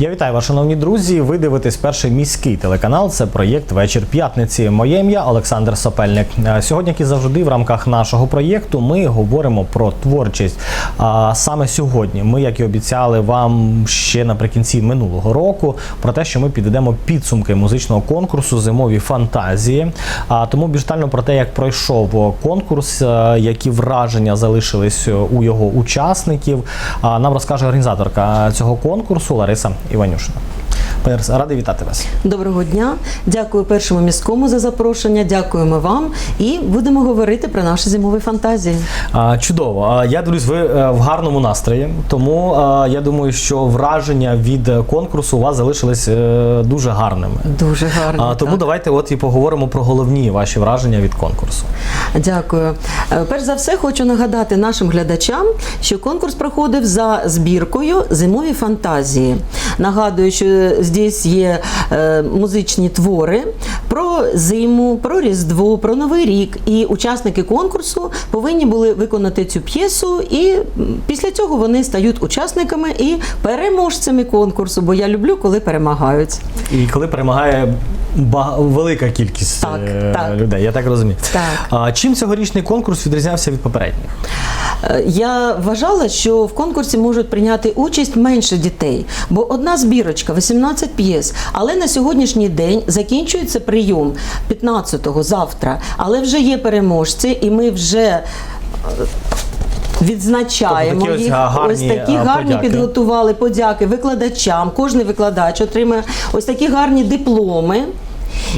Я вітаю вас, шановні друзі. Ви дивитесь перший міський телеканал. Це проєкт Вечір п'ятниці. Моє ім'я Олександр Сопельник. Е, Сьогодні, як і завжди, в рамках нашого проєкту ми говоримо про творчість. А саме сьогодні ми, як і обіцяли вам ще наприкінці минулого року, про те, що ми підведемо підсумки музичного конкурсу Зимові фантазії. А тому більш про те, як пройшов конкурс, е, які враження залишились у його учасників. Нам розкаже організаторка цього конкурсу Лариса Іванюшина. Пані Лариса, радий вітати вас. Доброго дня, дякую першому міському за запрошення. Дякуємо вам і будемо говорити про наші зимові фантазії. А, Чудово. Я дивлюсь, ви е, в гарному настрої, тому я думаю, що враження від конкурсу у вас залишились е, дуже гарними. Дуже гарно. А, тому так. давайте от і поговоримо про головні ваші враження від конкурсу. Дякую. Е, Перш за все, хочу нагадати нашим глядачам, що конкурс проходив за збіркою Зимові фантазії. Нагадую, що здесь є е, музичні твори про зиму, про Різдво, про Новий рік. І учасники конкурсу повинні були виконати цю п'єсу, і після цього вони стають учасниками і переможцями конкурсу. Бо я люблю, коли перемагають. І коли перемагає велика кількість Так, е, так. людей, я так розумію. Так. А, чим цьогорічний конкурс відрізнявся від попередніх? Е, Я вважала, що в конкурсі можуть прийняти участь менше дітей, бо одна збірочка 18 п'єс. Але на сьогоднішній день закінчується прийом 15-го завтра. Але вже є переможці, і ми вже. е, Відзначаємо Тобто такі ось їх. гарні, ось такі гарні подяки. підготували подяки викладачам. Кожний викладач отримає ось такі гарні дипломи.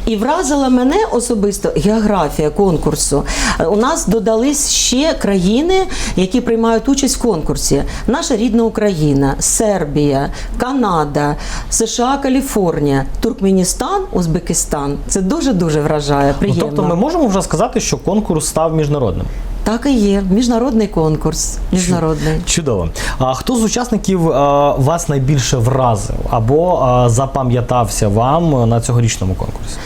І вразила мене особисто географія конкурсу. Е, У нас додались ще країни, які приймають участь в конкурсі. Наша рідна Україна, Сербія, Канада, США, Каліфорнія, Туркменістан, Узбекистан. Це дуже дуже вражає. Ну, Приємно. тобто ми можемо вже сказати, що конкурс став міжнародним. Так і є. Міжнародний конкурс. Міжнародний. Чудово. А хто з учасників а, вас найбільше вразив або а, запам'ятався вам на цьогорічному конкурсі?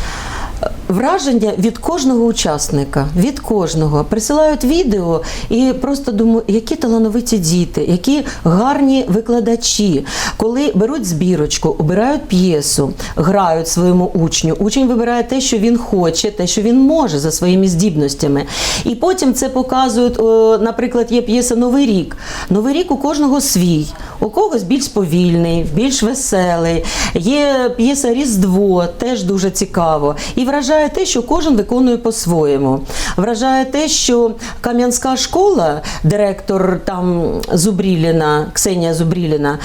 Враження від кожного учасника, від кожного присилають відео і просто думаю, які талановиті діти, які гарні викладачі, коли беруть збірочку, обирають п'єсу, грають своєму учню. Учень вибирає те, що він хоче, те, що він може за своїми здібностями. І потім це показують. Наприклад, є п'єса Новий рік. Новий рік у кожного свій, у когось більш повільний, більш веселий. Є п'єса Різдво, теж дуже цікаво. І вражає те, що кожен виконує по-своєму. Вражає те, що Кам'янська школа, директор там Зубріліна, Ксенія Зубріліна,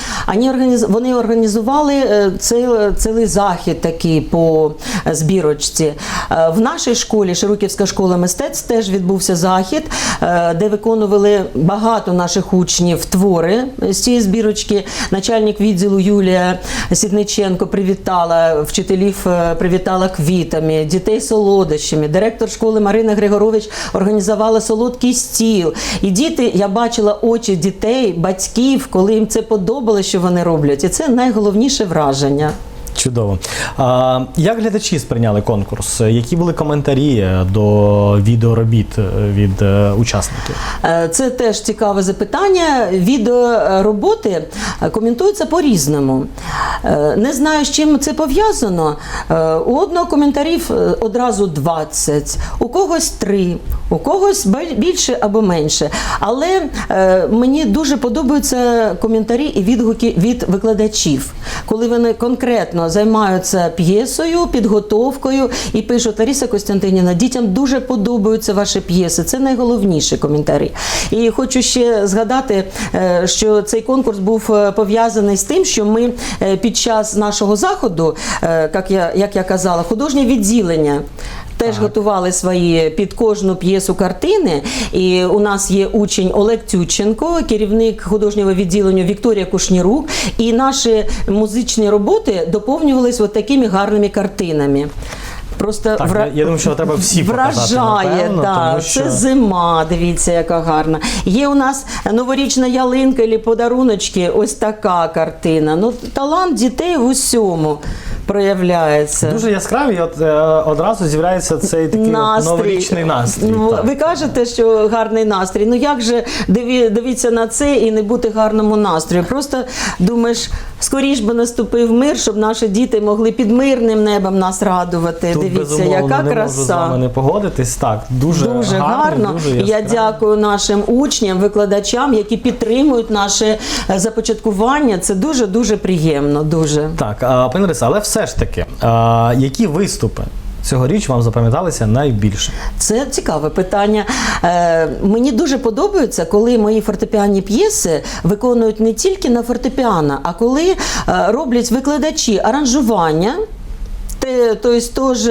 вони організували е, цілий захід такий по е, збірочці. Е, В нашій школі, Широківська школа мистецтв, теж відбувся захід, де виконували багато наших учнів твори з цієї збірочки. Начальник відділу Юлія Сідниченко привітала вчителів, привітала квітами, дітей солодощами. Директор школи Марина Григорович організувала солодкий стіл. І діти, я бачила очі дітей, батьків, коли їм це подобалося, що вони роблять. І це найголовніше враження. Чудово. А, як глядачі сприйняли конкурс? Які були коментарі до відеоробіт від е, учасників? Е, Це теж цікаве запитання. Відеороботи е, коментуються по-різному. Е, Не знаю, з чим це пов'язано. Е, У одного коментарів е, одразу 20, у когось 3, у когось більше або менше. Але мені дуже подобаються коментарі і відгуки від викладачів, коли вони конкретно займаються п'єсою, підготовкою і пишуть Лариса Костянтинівна, дітям дуже подобаються ваші п'єси. Це найголовніші коментарі. І хочу ще згадати, що цей конкурс був пов'язаний з тим, що ми е, під час нашого заходу, е, як я, як я казала, художнє відділення. Теж готували свої під кожну п'єсу картини. І у нас є учень Олег Тюченко, керівник художнього відділення Вікторія Кушнірук. І наші музичні роботи доповнювались от такими гарними картинами. Просто Так, вра- я- я думаю, що треба всі показати, вражає. напевно, та, тому що- Це зима. Дивіться, яка гарна. Є у нас новорічна ялинка і подаруночки. Ось така картина. Ну талант дітей в усьому. Проявляється. Дуже яскраві, і от е, одразу з'являється цей такий от новорічний настрій. Ну, так. ви кажете, що гарний настрій. Ну як же диві, дивіться на це і не бути гарному настрою? Просто думаєш, скоріш би наступив мир, щоб наші діти могли під мирним небом нас радувати. Тут, Дивіться, яка не краса. можу з вами не погодитись. Так, дуже, Дуже гарно. гарно. Дуже Я дякую нашим учням, викладачам, які підтримують наше е, започаткування. Це дуже дуже приємно. Дуже Так, а, пані Лариса, але все ж таки, а, які виступи цьогоріч вам запам'яталися найбільше? Це цікаве питання. Е, мені дуже подобається, коли мої фортепіанні п'єси виконують не тільки на фортепіано, а коли е, роблять викладачі аранжування. Те, тобто теж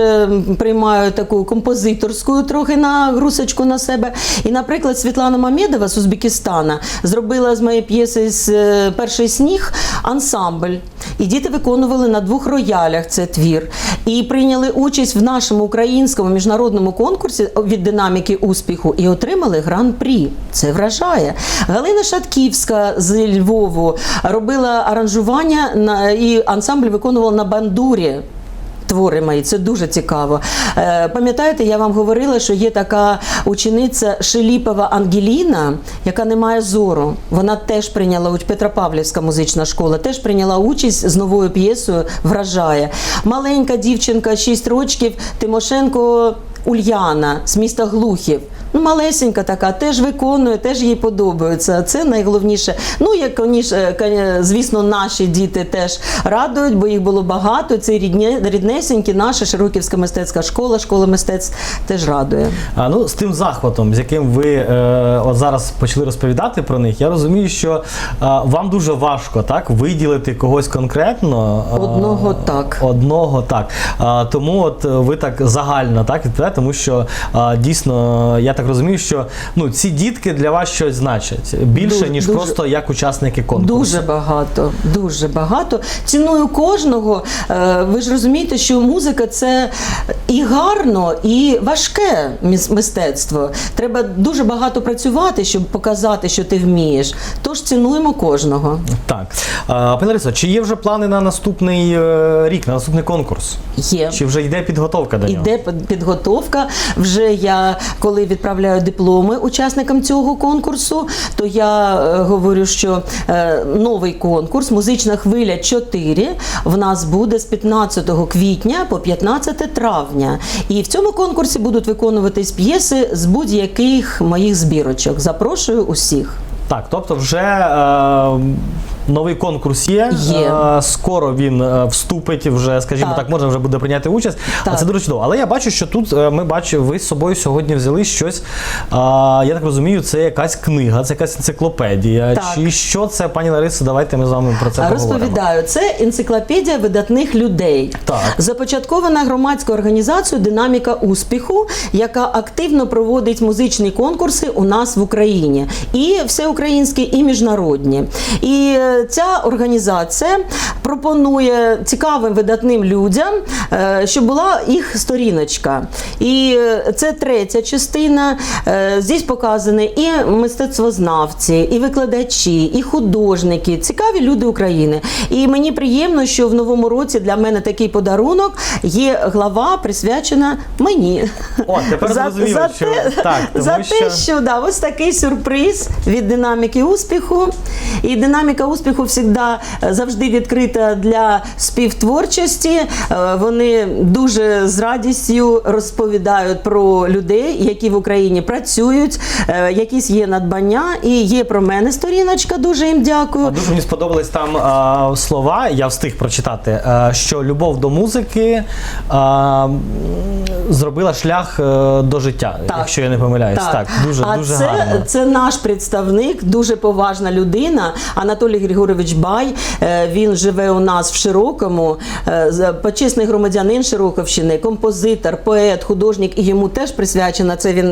приймаю таку композиторську трохи нагрузочку на себе. І, наприклад, Світлана Мамедова з Узбекистана зробила з моєї п'єси е, перший сніг ансамбль. І діти виконували на двох роялях цей твір. І прийняли участь в нашому українському міжнародному конкурсі від динаміки успіху і отримали гран-прі. Це вражає. Галина Шатківська з Львову робила аранжування на і ансамбль виконував на бандурі. Твори мої, це дуже цікаво. Е, пам'ятаєте, я вам говорила, що є така учениця Шеліпова Ангеліна, яка не має зору. Вона теж прийняла Петропавлівська музична школа, теж прийняла участь з новою п'єсою Вражає. Маленька дівчинка, 6 років, Тимошенко Ульяна з міста Глухів. Ну, малесенька така, теж виконує, теж їй подобається. Це найголовніше. Ну, як коніш- е, звісно, наші діти теж радують, бо їх було багато. Це рідні, ріднесенькі, наша Широківська мистецька школа, школа мистецтв теж радує. А, ну, з тим захватом, з яким ви е, от зараз почали розповідати про них, я розумію, що е, вам дуже важко так виділити когось конкретно. е, Одного так. Одного так. А, тому от е, ви так загально так відповідаєте, тому що а, дійсно я так розумію, що ну ці дітки для вас щось значать більше Дуже- ніж дуже- просто як учасники конкурсу. Дуже багато, дуже багато. Ціную кожного. Е, Ви ж розумієте, що музика це і гарно, і важке мистецтво. Треба дуже багато працювати, щоб показати, що ти вмієш. Тож цінуємо кожного. Так, а, пані Ларисо, чи є вже плани на наступний е, рік, на наступний конкурс? Є. Чи вже йде підготовка до нього? Іде під- підготовка. Вже я коли відправляю дипломи учасникам цього конкурсу, то я е, говорю, що е, новий конкурс Музична хвиля 4 в нас буде з 15 квітня по 15 травня. І в цьому конкурсі будуть виконуватись п'єси з будь-яких моїх збірочок. Запрошую усіх. Так, тобто вже е, новий конкурс є. Є. Е, скоро він е, вступить, вже, скажімо так. Так. можна вже буде прийняти участь. А Так. це дуже чудово. Але я бачу, що тут е, ми бачимо, ви з собою сьогодні взяли щось. Я так розумію, це якась книга, це якась енциклопедія. Так. Чи що це, пані Ларисо, давайте ми з вами про це поговоримо. Розповідаю, це енциклопедія видатних людей. Так. Започаткована громадською організацією Динаміка успіху, яка активно проводить музичні конкурси у нас в Україні, і всеукраїнські, і міжнародні. І ця організація пропонує цікавим видатним людям, е, щоб була їх сторіночка. І е, це третя частина. Е, Здесь показані і мистецтвознавці, і викладачі, і художники, цікаві люди України. І мені приємно, що в новому році для мене такий подарунок є глава присвячена мені. О, тепер зрозуміло, що- так, тому за що- те, що да, ось такий сюрприз від динаміки успіху. І динаміка успіху завжди, завжди відкрита для співтворчості. Е, Вони дуже з радістю розповідають про людей, які в Україні працюють, е, якісь є надбання. І є про мене сторіночка. Дуже їм дякую. А Дуже мені сподобались там а, слова, я встиг прочитати, а, що любов до музики а, зробила шлях е, до життя, Так. якщо я не помиляюсь. Так, дуже, а дуже це, гарно. це наш представник, дуже поважна людина. Анатолій Григорович Бай. Е, Він живе у нас в Широкому, е, почесний громадянин Широковщини, композитор, поет, художник. І йому теж присвячена це він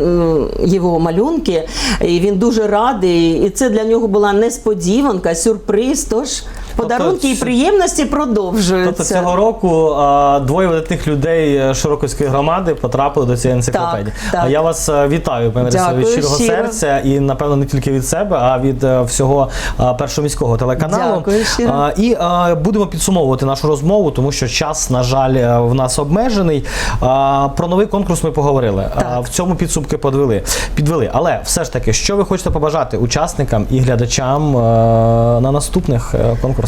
його малюнки. І він дуже радий. І це для нього була несподіванка, сюрприз. Тож Подарунки і приємності продовжуються. Тобто цього року а, двоє видатних людей е, Широківської громади потрапили до цієї енциклопедії. Так, так. А я вас е, вітаю, пане Лариса, від щирого щиро. серця і напевно не тільки від себе, а від е, всього а, першоміського телеканалу. Дякую щиро. А, і а, будемо підсумовувати нашу розмову, тому що час, на жаль, в нас обмежений. А, про новий конкурс ми поговорили. А, в цьому підсумки подвели. підвели. Але все ж таки, що ви хочете побажати учасникам і глядачам е, на наступних конкурсах?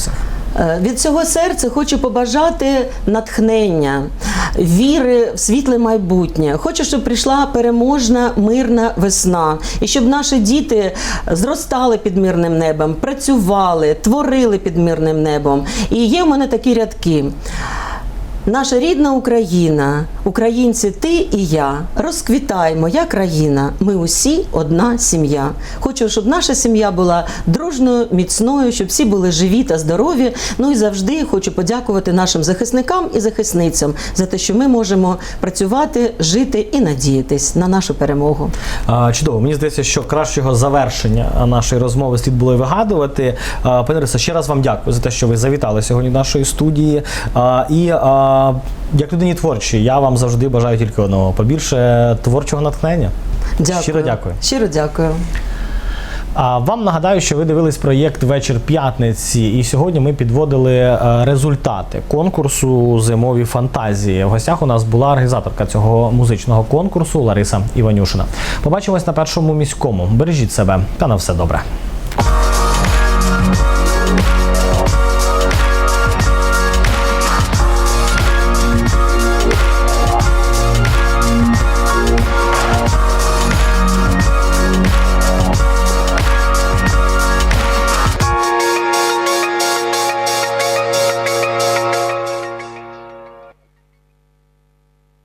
Е, Від цього серця хочу побажати натхнення, віри в світле майбутнє. Хочу, щоб прийшла переможна мирна весна, і щоб наші діти зростали під мирним небом, працювали, творили під мирним небом. І є в мене такі рядки. Наша рідна Україна, українці, ти і я, розквітай, моя країна. Ми усі одна сім'я. Хочу, щоб наша сім'я була дружною, міцною, щоб всі були живі та здорові. Ну і завжди хочу подякувати нашим захисникам і захисницям за те, що ми можемо працювати, жити і надіятись на нашу перемогу. А, Чудово, мені здається, що кращого завершення нашої розмови слід було вигадувати. Пане ще раз вам дякую за те, що ви завітали сьогодні нашої студії. А, І а, як людині творчій, я вам завжди бажаю тільки одного побільше творчого натхнення. Дякую. Щиро дякую. Щиро дякую. А вам нагадаю, що ви дивились проєкт Вечір п'ятниці, і сьогодні ми підводили е, результати конкурсу Зимові фантазії. В гостях у нас була організаторка цього музичного конкурсу Лариса Іванюшина. Побачимось на першому міському. Бережіть себе та на все добре.